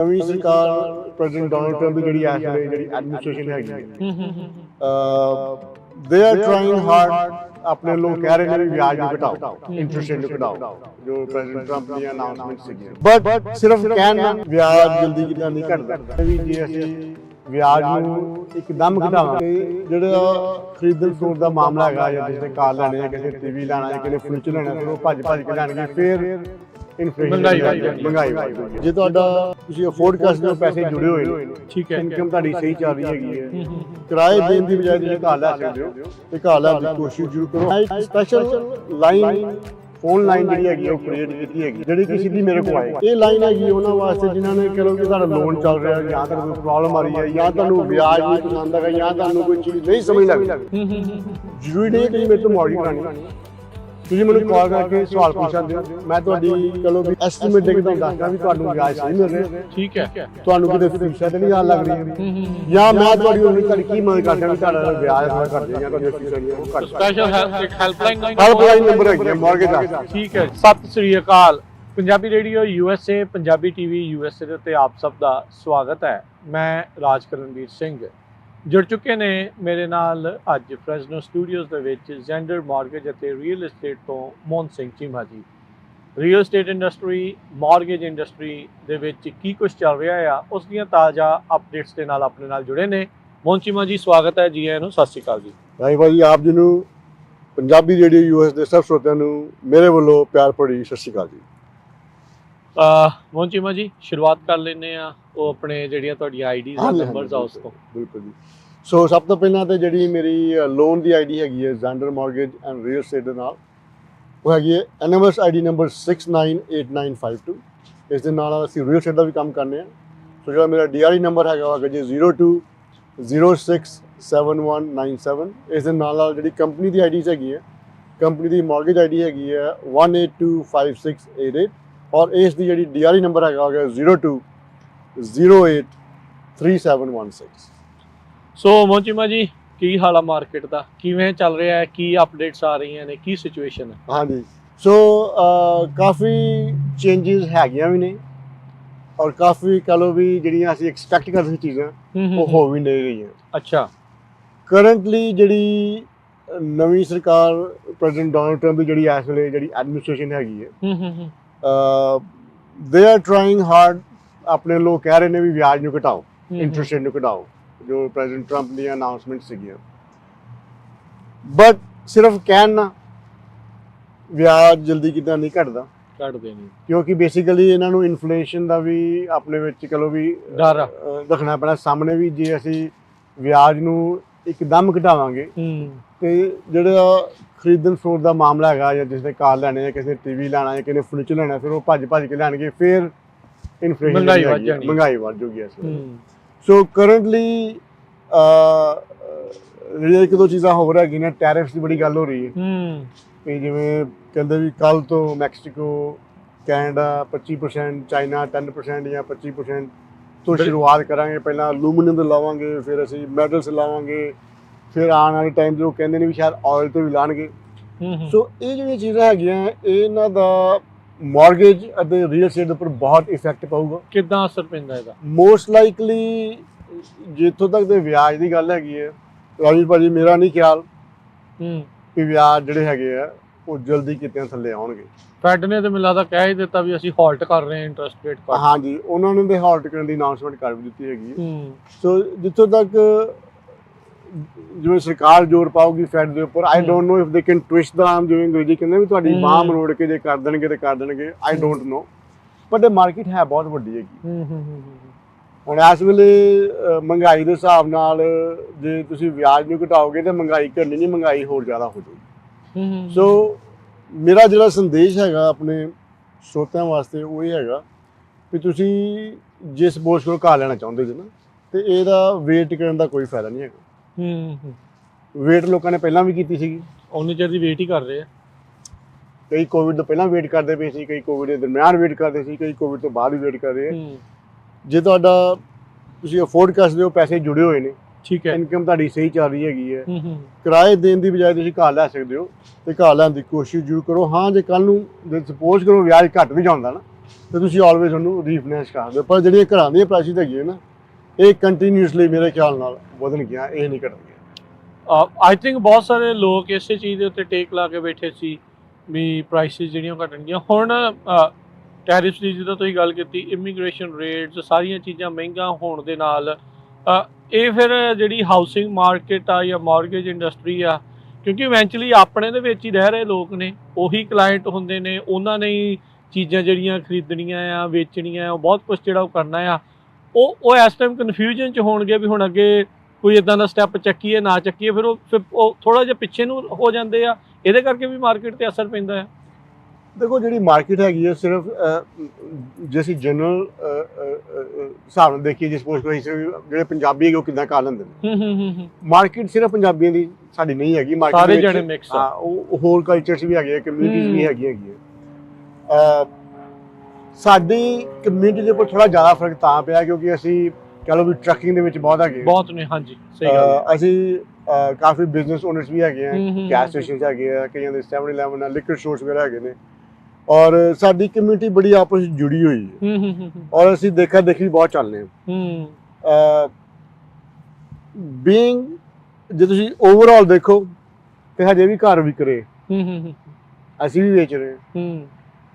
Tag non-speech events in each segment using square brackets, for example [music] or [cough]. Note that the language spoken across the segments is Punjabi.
ਨਵੀਂ ਸਰਕਾਰ ਪ੍ਰੈਜ਼ੀਡੈਂਟ ਡੋਨਲਡ ਟਰੰਪ ਦੀ ਜਿਹੜੀ ਇਸ ਵੇਲੇ ਜਿਹੜੀ ਐਡਮਿਨਿਸਟ੍ਰੇਸ਼ਨ ਹੈਗੀ ਦੇ ਆਰ ਟ੍ਰਾਈਂਗ ਹਾਰਡ ਆਪਣੇ ਲੋਕ ਕਹਿ ਰਹੇ ਨੇ ਵੀ ਵਿਆਜ ਨੂੰ ਘਟਾਓ ਇੰਟਰਸਟ ਰੇਟ ਨੂੰ ਘਟਾਓ ਜੋ ਪ੍ਰੈਜ਼ੀਡੈਂਟ ਟਰੰਪ ਦੀਆਂ ਅਨਾਉਂਸਮੈਂਟ ਸੀਗੀਆਂ। ਬਟ ਸਿਰਫ ਕਹਿਣ ਨਾਲ ਵਿਆਜ ਜਲਦੀ ਕਿਦਾਂ ਨਹੀਂ ਘਟਦਾ। ਵੀ ਜੇ ਅਸੀਂ ਵਿਆਜ ਨੂੰ ਇੱਕਦਮ ਘਟਾਵਾਂਗੇ ਜਿਹੜਾ ਖਰੀਦਣ ਫਰੋਡ ਦਾ ਮਾਮਲਾ ਹੈਗਾ ਜਾਂ ਕਿਸੇ ਨੇ ਕਾਰ ਲੈਣੇ ਜਾਂ ਕਿਸੇ ਟੀਵੀ ਲੈਣਾ ਜਾਂ ਕਿਸੇ ਫਰਨੀਚਰ ਲੈਣਾ ਉਹ ਭੱਜ ਭੱਜ ਕੇ ਲੈਣਗੇ ਫਿਰ ਇਨਫਲੇਸ਼ਨ ਮਹਿੰਗਾਈ ਵੱਧ ਜਾਣੀ। ਮਹਿੰਗਾਈ ਵੱਧ ਜਾਣੀ। ਜੇ ਤੁਹਾਡਾ ਤੁਸੀਂ ਅਫੋਰਡ ਕਰ ਸਕਦੇ ਹੋ ਪੈਸੇ ਜੁੜੇ ਹੋਏ ਨੇ। ਠੀਕ ਹੈ। ਇਨਕਮ ਤੁਹਾਡੀ ਸਹੀ ਚੱਲ ਰਹੀ ਹੈਗੀ ਹੈ। ਕਿਰਾਏ ਦੇਣ ਦੀ ਬਜਾਏ ਤੁਸੀਂ ਘਰ ਲੈ ਸਕਦੇ ਹੋ ਤੇ ਘਰ ਲੈਣ ਦੀ ਕੋਸ਼ਿਸ਼ ਜ਼ਰੂਰ ਕਰੋ। ਸਪੈਸ਼ਲ ਲਾਈਨ ਫੋਨ ਲਾਈਨ ਜਿਹੜੀ ਹੈਗੀ ਆ ਉਹ ਕ੍ਰੀਏਟ ਕੀਤੀ ਹੈਗੀ। ਜਿਹੜੀ ਕਿ ਸਿੱਧੀ ਮੇਰੇ ਕੋਲ ਆਏ ਇਹ ਲਾਈਨ ਹੈਗੀ ਉਹਨਾਂ ਵਾਸਤੇ ਜਿਨ੍ਹਾਂ ਨੇ ਕਹ ਲਓ ਕਿ ਤੁਹਾਡਾ ਲੋਨ ਚੱਲ ਰਿਹਾ ਜਾਂ ਤੁਹਾਨੂੰ ਕੋਈ ਪ੍ਰੋਬਲਮ ਆ ਰਹੀ ਹੈ ਜਾਂ ਤੁਹਾਨੂੰ ਵਿਆਜ ਨਹੀਂ ਪਸੰਦ ਹੈਗਾ ਜਾਂ ਤੁਹਾਨੂੰ ਕੋਈ ਚੀਜ਼ ਨਹੀਂ ਸਮਝ ਲੱਗਦੀ। ਜ਼ਰੂਰੀ ਨਹੀਂ ਹੈ ਕਿ ਮੇਰੇ ਤੋਂ ਮੌੜੀ ਕਰਾਣੀ ਤੁਸੀਂ ਮੈਨੂੰ ਕਾਲ ਕਰਕੇ ਸਵਾਲ ਪੁੱਛ ਸਕਦੇ ਹੋ ਮੈਂ ਤੁਹਾਡੀ ਚਲੋ ਵੀ ਐਸਟੀਮੇਟ ਦੇ ਕੇ ਤੁਹਾਨੂੰ ਦੱਸਦਾ ਵੀ ਤੁਹਾਨੂੰ ਵਿਆਜ ਸਹੀ ਮਿਲ ਰਿਹਾ। ਠੀਕ ਹੈ। ਤੁਹਾਨੂੰ ਕਿਤੇ ਫੀਸਾਂ ਤੇ ਨਹੀਂ ਆ ਲੱਗ ਰਹੀ ਜਾਂ ਮੈਂ ਤੁਹਾਡੀ ਉਹਨੂੰ ਤੁਹਾਡੀ ਕੀ ਮਦਦ ਕਰਦਾ ਵੀ ਤੁਹਾਡਾ ਵਿਆਜ ਥੋੜਾ ਘਟ ਜਾਏ ਜਾਂ ਤੁਹਾਡੀਆਂ ਫੀਸਾਂ ਨਹੀਂ ਉਹ ਘਟ ਸਪੈਸ਼ਲ ਹੈਲਪ ਇੱਕ ਹੈਲਪਲਾਈਨ ਹੈਲਪਲਾਈਨ ਨੰਬਰ ਹੈ ਮਾਰਗੇਜ ਦਾ ਠੀਕ ਹੈ। Sat Sri Akal. Punjabi radio USA Punjabi TV USA ਦੇ ਉੱਤੇ ਆਪ ਸਭ ਦਾ ਸਵਾਗਤ ਹੈ। ਮੈਂ ਰਾਜ ਕਰਨਵੀਰ ਸਿੰਘ। ਜੁੜ ਚੁੱਕੇ ਨੇ ਮੇਰੇ ਨਾਲ ਅੱਜ ਫ੍ਰੈਜ਼ਨੋ ਸਟੂਡੀਓਜ਼ ਦੇ ਵਿੱਚ ਜ਼ੈਂਡਰ ਮਾਰਗੇਜ ਅਤੇ ਰੀਅਲ ਏਸਟੇਟ ਤੋਂ Mohan Singh Cheema ji. Real estate industry mortgage industry ਦੇ ਵਿੱਚ ਕੀ ਕੁਝ ਚੱਲ ਰਿਹਾ ਆ, ਉਸ ਦੀਆਂ ਤਾਜ਼ਾ ਅਪਡੇਟਸ ਦੇ ਨਾਲ ਆਪਣੇ ਨਾਲ ਜੁੜੇ ਨੇ। ਮੋਹਨ ਚੀਮਾ ਜੀ, ਸਵਾਗਤ ਹੈ ਜੀ ਆਇਆਂ ਨੂੰ। ਸਤਿ ਸ੍ਰੀ ਅਕਾਲ ਜੀ। ਭਾਈ ਭਾਈ, ਆਪ ਜੀ ਨੂੰ ਪੰਜਾਬੀ ਰੇਡੀਓ ਯੂਐਸ ਦੇ ਸਭ ਸਰੋਤਿਆਂ ਨੂੰ ਮੇਰੇ ਵੱਲੋਂ ਪਿਆਰ ਭਰੀ ਸਤਿ ਸ਼੍ਰੀ ਅਕਾਲ ਜੀ। ਮੋਹਨ ਚੀਮਾ ਜੀ ਸ਼ੁਰੂਆਤ ਕਰ ਲੈਨੇ ਆ ਉਹ ਆਪਣੇ ਜਿਹੜੀਆਂ ਤੁਹਾਡੀਆਂ ਆਈਡੀਜ਼ ਆ ਨੰਬਰਸ ਆ ਉਸ ਤੋਂ। ਬਿਲਕੁਲ ਜੀ। ਸੋ ਸਭ ਤੋਂ ਪਹਿਲਾਂ ਤੇ ਜਿਹੜੀ ਮੇਰੀ ਲੋਨ ਦੀ ਆਈਡੀ ਹੈਗੀ ਹੈ Xander mortgage and real estate ਦੇ ਨਾਲ। ਉਹ ਹੈਗੀ ਹੈ ਐਨਐਮਐਸ ਆਈਡੀ ਨੰਬਰ 698952 ਇਸ ਦੇ ਨਾਲ ਅਸੀਂ ਰੀਅਲ ਏਸਟੇਟ ਦਾ ਵੀ ਕੰਮ ਕਰਨੇ ਆ। ਸੋ ਜਿਹੜਾ ਮੇਰਾ ਡੀਆਰਈ ਨੰਬਰ ਹੈਗਾ ਉਹ ਹੈਗਾ ਜੀ 02067197 ਇਸ ਦੇ ਨਾਲ ਨਾਲ ਜਿਹੜੀ ਕੰਪਨੀ ਦੀ ਆਈਡੀਜ਼ ਹੈਗੀ ਹੈ ਕੰਪਨੀ ਦੀ ਮਾਰਗੇਜ ਆਈਡੀ ਹੈਗੀ ਹੈ 182568 ਔਰ ਇਸ ਦੀ ਜਿਹੜੀ ਡੀਆਰਈ ਨੰਬਰ ਹੈਗਾ ਉਹ ਹੈਗਾ 02083716 ਸੋ ਮੋਹਨ ਚੀਮਾ ਜੀ ਕੀ ਹਾਲ ਆ ਮਾਰਕੀਟ ਦਾ? ਕਿਵੇਂ ਚੱਲ ਰਿਹਾ ਹੈ? ਕੀ ਅਪਡੇਟਸ ਆ ਰਹੀਆਂ ਨੇ? ਕੀ ਸਿਚੁਏਸ਼ਨ ਹੈ? ਹਾਂਜੀ। ਸੋ ਕਾਫੀ ਚੇਂਜਸ ਹੈਗੀਆਂ ਵੀ ਨੇ ਔਰ ਕਾਫੀ ਕਹ ਲਓ ਵੀ ਜਿਹੜੀਆਂ ਅਸੀਂ ਐਕਸਪੈਕਟ ਕਰਦੇ ਸੀ ਚੀਜ਼ਾਂ ਉਹ ਹੋ। ਵੀ ਨਹੀਂ ਰਹੀਆਂ। ਅੱਛਾ। ਕਰੰਟਲੀ ਜਿਹੜੀ ਨਵੀਂ ਸਰਕਾਰ ਪ੍ਰੈਜ਼ੀਡੈਂਟ ਡੋਨਲਡ ਟਰੰਪ ਦੀ ਜਿਹੜੀ ਇਸ ਵੇਲੇ ਜਿਹੜੀ ਐਡਮਿਨਿਸਟ੍ਰੇਸ਼ਨ ਹੈਗੀ ਹੈ। ਦੇ ਆਰ ਟ੍ਰਾਈਂਗ ਹਾਰਡ ਆਪਣੇ ਲੋਕ ਕਹਿ ਰਹੇ ਨੇ ਵੀ ਵਿਆਜ ਨੂੰ ਘਟਾਓ ਇੰਟਰਸਟ ਨੂੰ ਘਟਾਓ ਜੋ ਪ੍ਰੈਜ਼ੀਡੈਂਟ ਟਰੰਪ ਦੀਆਂ ਅਨਾਉਂਸਮੈਂਟ ਸੀਗੀਆਂ। ਬਟ ਸਿਰਫ ਕਹਿਣ ਵਿਆਜ ਜਲਦੀ ਕਿਦਾਂ ਨਹੀਂ ਘਟਦਾ। ਕੱਢ ਦੇਣੀ ਕਿਉਂਕਿ ਬੇਸਿਕਲੀ ਇਹਨਾਂ ਨੂੰ ਇਨਫਲੇਸ਼ਨ ਦਾ ਵੀ ਆਪਣੇ ਵਿੱਚ ਚਲੋ ਵੀ ਡਰ ਰੱਖਣਾ ਪੈਣਾ। ਸਾਹਮਣੇ ਵੀ ਜੇ ਅਸੀਂ ਵਿਆਜ ਨੂੰ ਇੱਕਦਮ ਘਟਾਵਾਂਗੇ ਤੇ ਜਿਹੜਾ ਖਰੀਦਣ ਫਰੋਡ ਦਾ ਮਾਮਲਾ ਹੈਗਾ ਜਾਂ ਜਿਸ ਨੇ ਕਾਰ ਲੈਣੇ ਜਾਂ ਕਿਸੇ ਨੇ ਟੀਵੀ ਲੈਣਾ ਜਾਂ ਕਿਸੇ ਨੇ ਫਰਨੀਚਰ ਲੈਣਾ ਫਿਰ ਉਹ ਭੱਜ ਭੱਜ ਕੇ ਲੈਣਗੇ ਫਿਰ ਇਨਫਲੇਸ਼ਨ ਮਹਿੰਗਾਈ ਵੱਧ ਜਾਣੀ। ਮਹਿੰਗਾਈ ਵੱਧ ਜੂਗੀ ਇਸ ਵੇਲੇ। ਹੂੰ। ਸੋ ਕਰੰਟਲੀ ਜਿਹੜੀਆਂ ਇੱਕ ਦੋ ਚੀਜ਼ਾਂ ਹੋ ਰਹੀਆਂ ਹੈਗੀਆਂ ਟੈਰਿਫਸ ਦੀ ਬੜੀ ਗੱਲ ਹੋ ਰਹੀ ਹੈ। ਹੂੰ। ਕਿ ਜਿਵੇਂ ਕਹਿੰਦੇ ਵੀ ਕੱਲ ਤੋਂ ਮੈਕਸੀਕੋ ਕੈਨੇਡਾ 25% ਚਾਈਨਾ 10% ਜਾਂ 25% ਤੋਂ ਸ਼ੁਰੂਆਤ ਕਰਾਂਗੇ। ਪਹਿਲਾਂ ਅਲੂਮੀਨੀਅਮ ਦੇ ਲਾਵਾਂਗੇ ਫਿਰ ਅਸੀਂ ਮੈਟਲਸ ਲਾਵਾਂਗੇ। ਫਿਰ ਆਉਣ ਵਾਲੇ ਟਾਈਮ 'ਚ ਕਹਿੰਦੇ ਨੇ ਵੀ ਸ਼ਾਇਦ ਆਇਲ ਤੇ ਵੀ ਲਾਣਗੇ। ਸੋ ਇਹ ਜਿਹੜੀਆਂ ਚੀਜ਼ਾਂ ਹੈਗੀਆਂ ਇਹ ਇਹਨਾਂ ਦਾ ਮਾਰਗੇਜ ਅਤੇ ਰੀਅਲ ਏਸਟੇਟ ਦੇ ਉੱਪਰ ਬਹੁਤ ਇਫੈਕਟ ਪਊਗਾ। ਕਿੱਦਾਂ ਅਸਰ ਪੈਂਦਾ ਇਹਦਾ? ਮੋਸਟ ਲਾਈਕਲੀ ਜਿੱਥੋਂ ਤੱਕ ਦੇ ਵਿਆਜ ਦੀ ਗੱਲ ਹੈਗੀ ਹੈ ਰਾਜੀਵ ਭਾਜੀ ਮੇਰਾ ਨਹੀਂ ਖਿਆਲ ਹੂੰ। ਕਿ ਵਿਆਜ ਜਿਹੜੇ ਹੈਗੇ ਆ ਉਹ ਜਲਦੀ ਕਿਤੇ ਥੱਲੇ ਆਉਣਗੇ। ਫੈਡ ਨੇ ਤੇ ਮੈਨੂੰ ਲੱਗਦਾ ਕਹਿ ਹੀ ਦਿੱਤਾ ਵੀ ਅਸੀਂ ਹਾਲਟ ਕਰ ਰਹੇ ਹਾਂ ਇੰਟਰਸਟ ਰੇਟ ਕੱਟ ਹਾਂਜੀ ਉਹਨਾਂ ਨੇ ਤੇ ਹਾਲਟ ਕਰਨ ਦੀ ਅਨਾਉਂਸਮੈਂਟ ਕਰ ਵੀ ਦਿੱਤੀ ਹੈਗੀ ਸੋ ਜਿੱਥੋਂ ਤੱਕ ਜਿਵੇਂ ਸਰਕਾਰ ਜ਼ੋਰ ਪਾਊਗੀ ਫੈਡ ਦੇ ਉੱਪਰ ਆਈ। Don't know if they can twist the arm ਜਿਵੇਂ ਅੰਗਰੇਜ਼ੀ ਕਹਿੰਦੇ ਵੀ ਤੁਹਾਡੀ। ਬਾਹ ਮਰੋੜ ਕੇ ਜੇ ਕਰ ਦੇਣਗੇ ਤੇ ਕਰ ਦੇਣਗੇ ਆਈ ਡੋਨਟ ਨੋ ਬਟ ਇਹ ਮਾਰਕੀਟ ਹੈ ਬਹੁਤ ਵੱਡੀ ਹੈਗੀ। ਹੂੰ ਹੂੰ ਹੂੰ ਹੁਣ ਇਸ ਵੇਲੇ ਮਹਿੰਗਾਈ ਦੇ ਹਿਸਾਬ ਨਾਲ ਜੇ ਤੁਸੀਂ ਵਿਆਜ ਨੂੰ ਘਟਾਓਗੇ ਤੇ ਮਹਿੰਗਾਈ ਘਟਣੀ ਨਹੀਂ ਮਹਿੰਗਾਈ ਹੋਰ ਜ਼ਿਆਦਾ ਹੋ ਜਾਊਗੀ। ਹੂੰ ਸੋ ਮੇਰਾ ਜਿਹੜਾ ਸੰਦੇਸ਼ ਹੈਗਾ ਆਪਣੇ ਸਰੋਤਿਆਂ ਵਾਸਤੇ ਉਹ ਇਹ ਹੈਗਾ ਵੀ ਤੁਸੀਂ ਜਿਸ ਬੋਸ ਕੋਲ ਘਰ ਲੈਣਾ ਚਾਹੁੰਦੇ ਜੀ ਨਾ ਤੇ ਇਹਦਾ ਵੇਟ ਕਰਨ ਦਾ ਕੋਈ ਫਾਇਦਾ ਨਹੀਂ ਹੈਗਾ। ਹੂੰ ਹੂੰ ਵੇਟ ਲੋਕਾਂ ਨੇ ਪਹਿਲਾਂ ਵੀ ਕੀਤੀ ਸੀਗੀ। ਉਹਨੇ ਚਿਰ ਦੀ ਵੇਟ ਹੀ ਕਰ ਰਹੇ ਆ। ਕਈ ਕੋਵਿਡ ਤੋਂ ਪਹਿਲਾਂ ਵੇਟ ਕਰਦੇ ਪਏ ਸੀ ਕਈ ਕੋਵਿਡ ਦੇ ਦਰਮਿਆਨ ਵੇਟ ਕਰਦੇ ਸੀ ਕਈ ਕੋਵਿਡ ਤੋਂ ਬਾਅਦ ਵੀ ਵੇਟ ਕਰ ਰਹੇ ਆ। ਹੂੰ। ਜੇ ਤੁਹਾਡਾ ਤੁਸੀਂ ਅਫੋਰਡ ਕਰ ਸਕਦੇ ਹੋ ਪੈਸੇ ਜੁੜੇ ਹੋਏ ਨੇ। ਠੀਕ ਹੈ। ਇਨਕਮ ਤੁਹਾਡੀ ਸਹੀ ਚੱਲ ਰਹੀ ਹੈਗੀ ਹੈ। ਹੂੰ ਹੂੰ। ਕਿਰਾਏ ਦੇਣ ਦੀ ਬਜਾਏ ਤੁਸੀਂ ਘਰ ਲੈ ਸਕਦੇ ਹੋ ਤੇ ਘਰ ਲੈਣ ਦੀ ਕੋਸ਼ਿਸ਼ ਜ਼ਰੂਰ ਕਰੋ। ਹਾਂ ਜੇ ਕੱਲ ਨੂੰ ਜੇ ਸਪੋਜ਼ ਕਰੋ ਵਿਆਜ ਘਟ ਵੀ ਜਾਂਦਾ ਨਾ ਤੇ ਤੁਸੀਂ ਆਲਵੇਜ਼ ਉਹਨੂੰ ਰੀਫਾਈਨੈਂਸ ਕਰ ਦਿਓ ਪਰ ਜਿਹੜੀਆਂ ਘਰਾਂ ਦੀਆਂ ਪ੍ਰਾਈਸਿਸ ਹੈਗੀਆਂ ਨਾ ਇਹ ਕੰਟੀਨਿਊਸਲੀ ਮੇਰੇ ਖਿਆਲ ਨਾਲ ਵਧਣ ਗਿਆ, ਇਹ ਨਹੀਂ ਘਟਣਗੀਆਂ ਆਈ ਥਿੰਕ ਬਹੁਤ ਸਾਰੇ ਲੋਕ ਇਸੇ ਚੀਜ਼ ਦੇ ਉੱਤੇ ਟੇਕ ਲਾ ਕੇ ਬੈਠੇ ਸੀ ਵੀ ਪ੍ਰਾਈਸਿਸ ਜਿਹੜੀਆਂ ਉਹ ਘਟਣਗੀਆਂ। ਹੁਣ ਟੈਰਿਫਸ ਦੀ ਜਦੋਂ ਤੁਸੀਂ ਗੱਲ ਕੀਤੀ ਇਮੀਗ੍ਰੇਸ਼ਨ ਰੇਟਸ ਸਾਰੀਆਂ ਚੀਜ਼ਾਂ ਮਹਿੰਗਾ ਹੋਣ ਦੇ ਨਾਲ ਇਹ ਫਿਰ ਜਿਹੜੀ ਹਾਊਸਿੰਗ ਮਾਰਕੀਟ ਆ ਜਾਂ ਮਾਰਗੇਜ ਇੰਡਸਟਰੀ ਆ, ਕਿਉਂਕਿ ਇਵੈਂਚੁਅਲੀ ਆਪਣੇ ਦੇ ਵਿੱਚ ਹੀ ਰਹਿ ਰਹੇ ਲੋਕ ਨੇ, ਉਹੀ ਕਲਾਇੰਟ ਹੁੰਦੇ ਨੇ, ਉਹਨਾਂ ਨੇ ਹੀ ਚੀਜ਼ਾਂ ਜਿਹੜੀਆਂ ਖਰੀਦਣੀਆਂ ਆ, ਵੇਚਣੀਆਂ ਆ ਬਹੁਤ ਕੁਝ ਜਿਹੜਾ ਉਹ ਕਰਨਾ ਆ। ਉਹ ਉਹ ਇਸ ਟਾਈਮ ਕਨਫਿਊਜ਼ਨ ਚ ਹੋਣਗੇ ਵੀ ਹੁਣ ਅੱਗੇ ਕੋਈ ਇਦਾਂ ਦਾ ਸਟੈਪ ਚੱਕੀਏ ਨਾ ਚੱਕੀਏ ਫਿਰ ਉਹ ਥੋੜਾ ਜਿਹਾ ਪਿੱਛੇ ਨੂੰ ਹੋ ਜਾਂਦੇ ਆ। ਇਹਦੇ ਕਰਕੇ ਵੀ ਮਾਰਕੀਟ ਤੇ ਅਸਰ ਪੈਂਦਾ ਹੈ ਦੇਖੋ ਜਿਹੜੀ ਮਾਰਕੀਟ ਹੈਗੀ ਹੈ ਸਿਰਫ ਜੇ ਅਸੀਂ ਜਨਰਲ ਹਿਸਾਬ ਨਾਲ ਦੇਖੀਏ ਜਿਸ ਪੋਸਟ ਕੋਈ ਜਿਹੜੇ ਪੰਜਾਬੀ ਹੈਗੇ ਉਹ ਕਿੱਦਾਂ ਕਰ ਲੈਂਦੇ ਨੇ। ਮਾਰਕੀਟ ਸਿਰਫ ਪੰਜਾਬੀਆਂ ਦੀ ਸਾਡੀ ਨਹੀਂ ਹੈਗੀ ਮਾਰਕੀਟ ਸਾਰੇ ਜਣੇ ਮਿਕਸ ਆ। ਉਹ ਹੋਰ ਕਲਚਰਸ ਵੀ ਹੈਗੇ ਕਮਿਊਨਿਟੀਜ਼ ਵੀ। ਹੈਗੀਆਂ ਹੈਗੀਆਂ ਸਾਡੀ ਕਮਿਊਨਿਟੀ ਦੇ ਉੱਪਰ ਥੋੜਾ ਜ਼ਿਆਦਾ ਫ਼ਰਕ ਤਾਂ ਪਿਆ ਕਿਉਂਕਿ ਅਸੀਂ ਕਹ ਲਓ ਵੀ ਟਰੱਕਿੰਗ ਦੇ ਵਿੱਚ ਬਹੁਤ ਹੈਗੇ ਬਹੁਤ ਨੇ ਹਾਂਜੀ ਸਹੀ ਗੱਲ ਹੈ। ਅਸੀਂ ਕਾਫੀ ਬਿਜ਼ਨਸ ਓਨਰਸ ਵੀ ਹੈਗੇ ਆ ਗੈਸ। ਸਟੇਸ਼ਨਸ ਹੈਗੇ ਆ ਕਈਆਂ ਦੇ 7-11 ਆ ਲਿਕਰ ਸਟੋਰਸ ਵਗੈਰਾ ਹੈਗੇ ਨੇ। ਔਰ ਸਾਡੀ ਕਮਿਊਨਿਟੀ ਬੜੀ ਆਪਸ ਵਿੱਚ ਜੁੜੀ ਹੋਈ ਹੈ। ਔਰ ਅਸੀਂ ਦੇਖਾ ਦੇਖੀ ਬਹੁਤ ਚੱਲਦੇ ਹਾਂ। ਬੀਇੰਗ ਜੇ ਤੁਸੀਂ ਓਵਰਆਲ ਦੇਖੋ ਤੇ ਹਜੇ ਵੀ ਘਰ ਵਿਕ ਰਹੇ। ਹੂੰ ਹੂੰ ਹੂੰ, ਅਸੀਂ ਵੀ ਵੇਚ ਰਹੇ। ਹੂੰ।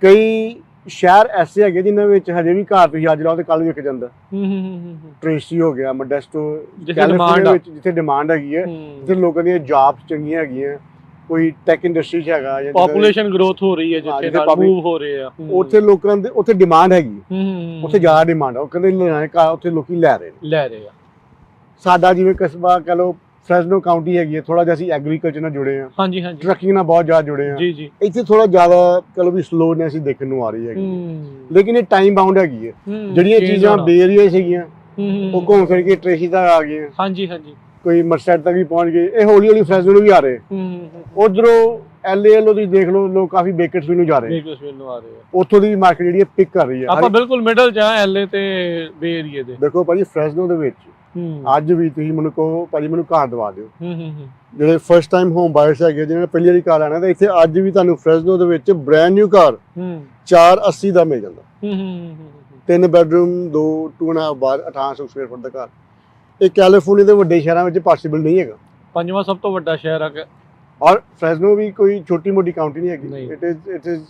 ਕਈ ਸ਼ਹਿਰ ਐਸੇ ਹੈਗੇ ਜਿਨ੍ਹਾਂ ਵਿੱਚ ਹਜੇ ਵੀ ਘਰ ਤੁਸੀਂ ਅੱਜ ਲਾਓ ਤੇ ਕੱਲ ਵਿਕ ਜਾਂਦਾ। ਹੂੰ ਹੂੰ ਹੂੰ ਹੂੰ ਟ੍ਰੇਸੀ ਹੋ ਗਿਆ ਮੋਡੈਸਟੋ ਕੈਲੀਫੋਰਨੀਆ। ਵਿੱਚ ਜਿੱਥੇ ਡਿਮਾਂਡ ਹੈਗੀ ਹੈ ਜਿੱਥੇ ਲੋਕਾਂ ਦੀਆਂ ਜੌਬਸ ਚੰਗੀਆਂ ਹੈਗੀਆਂ ਕੋਈ ਟੈਕ ਇੰਡਸਟਰੀ 'ਚ ਹੈਗਾ ਜਾਂ ਪੋਪੂਲੇਸ਼ਨ ਗਰੋਥ ਹੋ ਰਹੀ ਹੈ ਜਿੱਥੇ ਨਾਲ ਮੂਵ ਹੋ ਰਹੇ ਆ। ਉੱਥੇ ਲੋਕਾਂ ਦੇ ਉੱਥੇ ਡਿਮਾਂਡ ਹੈਗੀ ਹੂੰ, ਹੂੰ, ਉੱਥੇ ਜ਼ਿਆਦਾ ਡਿਮਾਂਡ ਆ। ਉਹ ਕਹਿੰਦੇ ਲੈਣਾ ਘਰ ਉੱਥੇ ਲੋਕੀ ਲੈ ਰਹੇ ਨੇ। ਲੈ ਰਹੇ ਆ। ਸਾਡਾ ਜਿਵੇਂ ਕਸਬਾ ਕਹ ਲਓ ਫ੍ਰੈਸਨੋ ਕਾਉਂਟੀ ਹੈਗੀ ਹੈ ਥੋੜਾ ਜਿਹਾ ਅਸੀਂ ਐਗਰੀਕਲਚਰ ਨਾਲ ਜੁੜੇ ਆ ਹਾਂਜੀ ਹਾਂਜੀ। ਟਰੱਕਿੰਗ ਨਾਲ ਬਹੁਤ ਜ਼ਿਆਦਾ ਜੁੜੇ ਆ ਜੀ ਜੀ। ਇੱਥੇ ਥੋੜਾ ਜ਼ਿਆਦਾ ਲਓ ਵੀ ਸਲੋਨੈਸ ਹੀ ਦੇਖਣ ਨੂੰ ਆ ਰਹੀ ਹੈਗੀ। ਲੇਕਿਨ ਇਹ ਟਾਈਮ ਬਾਉਂਡ ਹੈਗੀ ਹੈ। ਜਿਹੜੀਆਂ ਚੀਜ਼ਾਂ ਹੋਣਾ। ਬੇ ਏਰੀਆ ਸੀਗੀਆਂ ਉਹ ਘੁੰਮ ਫਿਰ ਕੇ ਟ੍ਰੇਸੀ ਤੱਕ ਆ ਗਈਆਂ। ਹਾਂਜੀ ਹਾਂਜੀ। ਕੋਈ ਮਰਸੈਟ ਤੱਕ ਵੀ ਪਹੁੰਚ ਗਏ। ਇਹ ਹੌਲੀ ਹੌਲੀ ਫ੍ਰੈਸਨੋ ਵੀ ਆ ਰਹੇ। ਉਧਰੋਂ ਐਲਏਐਲ ਤੁਸੀਂ ਦੇਖ ਲਓ ਲੋਕ ਕਾਫੀ ਬੇਕਰਸਫੀਲ ਨੂੰ ਜਾ ਰਹੇ। ਬਿਲਕੁਲ ਸਵੇਰ ਨੂੰ ਆ ਰਹੇ ਆ। ਉੱਥੋਂ ਦੀ ਮਾਰਕੀਟ ਜਿਹੜੀ ਹੈ ਪਿਕ ਕਰ ਰਹੀ ਹੈ। ਆਪਾਂ ਬਿਲਕੁਲ ਮਿਡਲ ਚ ਆ ਐਲਏ ਤੇ ਬੇ ਏਰੀਏ ਦੇ। ਦੇਖੋ ਭਾਜੀ ਫ੍ਰੈਸਨੋ ਦੇ ਵਿੱਚ। ਅੱਜ ਵੀ ਤੁਸੀਂ ਮੈਨੂੰ ਕਹੋ ਭਾਜੀ ਮੈਨੂੰ ਘਰ ਦਵਾ ਦਿਓ। ਹੂੰ ਹੂੰ ਹੂੰ। ਜਿਹੜੇ ਫਰਸਟ ਟਾਈਮ ਹੋਮ ਬਾਇਰਸ ਹੈਗੇ ਜਿਹਨਾਂ ਨੇ ਪਹਿਲੀ ਵਾਰੀ ਘਰ ਆਣਾ ਤਾਂ ਇੱਥੇ ਅੱਜ ਵੀ ਤੁਹਾਨੂੰ ਫ੍ਰੈਸਨੋ ਦੇ ਵਿੱਚ ਬ੍ਰੈਂਡ ਨਿਊ ਹੂੰ। 480 ਦਾ ਮਿਲ ਜਾਂਦਾ। ਹੂੰ ਹੂੰ ਹੂੰ, ਹੂੰ ਤਿੰਨ ਬੈਡਰੂਮ ਦੋ two and half bath 1800 square foot ਦਾ ਘਰ ਇਹ ਕੈਲੀਫੋਰਨੀਆ ਦੇ ਵੱਡੇ ਸ਼ਹਿਰਾਂ ਵਿੱਚ ਪੋਸੀਬਲ ਨਹੀਂ ਹੈਗਾ। ਪੰਜਵਾਂ ਸਭ ਤੋਂ ਵੱਡਾ ਸ਼ਹਿਰ ਕਿ- ਔਰ ਫ੍ਰੈਸਨੋ ਵੀ ਕੋਈ ਛੋਟੀ ਮੋਟੀ ਕਾਉਂਟੀ ਨਹੀਂ ਹੈਗੀ। ਇਟ ਇਜ਼ ਇਟ ਇਜ਼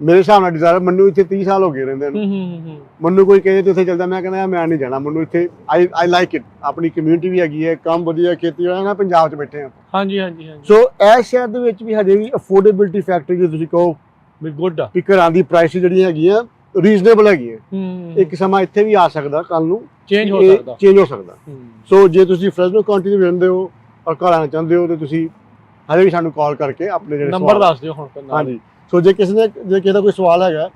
ਮੇਰੇ ਹਿਸਾਬ ਨਾਲ ਡਿਜ਼ਾਇਰ ਮੈਨੂੰ ਇੱਥੇ 30 ਸਾਲ ਹੋ ਗਏ ਰਹਿੰਦੇ ਨੂੰ। ਮੈਨੂੰ ਕੋਈ ਕਹੇ ਤੇ ਉੱਥੇ ਚੱਲਦਾ ਮੈਂ ਕਹਿੰਦਾ ਮੈਂ ਨਹੀਂ ਜਾਣਾ ਮੈਨੂੰ ਇੱਥੇ ਆਈ ਆਈ ਲਾਈਕ ਇਟ ਆਪਣੀ ਕਮਿਊਨਿਟੀ ਵੀ ਹੈਗੀ ਹੈ ਕੰਮ ਵਧੀਆ ਖੇਤੀ ਵਾਲਾ ਨਾ ਪੰਜਾਬ 'ਚ ਬੈਠੇ ਆ ਹਾਂਜੀ ਹਾਂਜੀ ਹਾਂਜੀ। ਸੋ ਇਹ ਸ਼ਹਿਰ ਦੇ ਵਿੱਚ ਵੀ ਹਜੇ ਵੀ ਅਫੋਰਡੇਬਿਲਟੀ ਫੈਕਟਰ ਜੇ ਤੁਸੀਂ ਕਹੋ ਵੀ ਗੁੱਡ ਆ। ਕਿ ਘਰਾਂ ਦੀ ਪ੍ਰਾਈਸ ਜਿਹੜੀਆਂ ਹੈਗੀਆਂ ਰੀਜ਼ਨੇਬਲ ਹੈਗੀਆਂ। ਹੂੰ ਇੱਕ ਸਮਾਂ ਇੱਥੇ ਵੀ ਆ ਸਕਦਾ ਕੱਲ ਨੂੰ ਚੇਂਜ ਹੋ ਸਕਦਾ। ਚੇਂਜ ਹੋ ਸਕਦਾ। ਸੋ ਜੇ ਤੁਸੀਂ ਫ੍ਰੈਸਨੋ ਕਾਉਂਟੀ ਦੇ ਰਹਿੰਦੇ ਹੋ ਔਰ ਘਰ ਆਉਣਾ ਚਾਹੁੰਦੇ ਹੋ ਤੇ ਤੁਸੀਂ ਹਜੇ ਵੀ ਸਾਨੂੰ ਕਾਲ ਕਰਕੇ ਆਪਣੇ ਜਿਹੜੇ ਨੰਬਰ ਦੱਸ ਦਿਓ ਹੁਣ ਹਾਂਜੀ। ਸੋ ਜੇ ਕਿਸੇ ਨੇ ਜੇ ਕਿਸੇ ਦਾ ਕੋਈ ਸਵਾਲ ਹੈਗਾ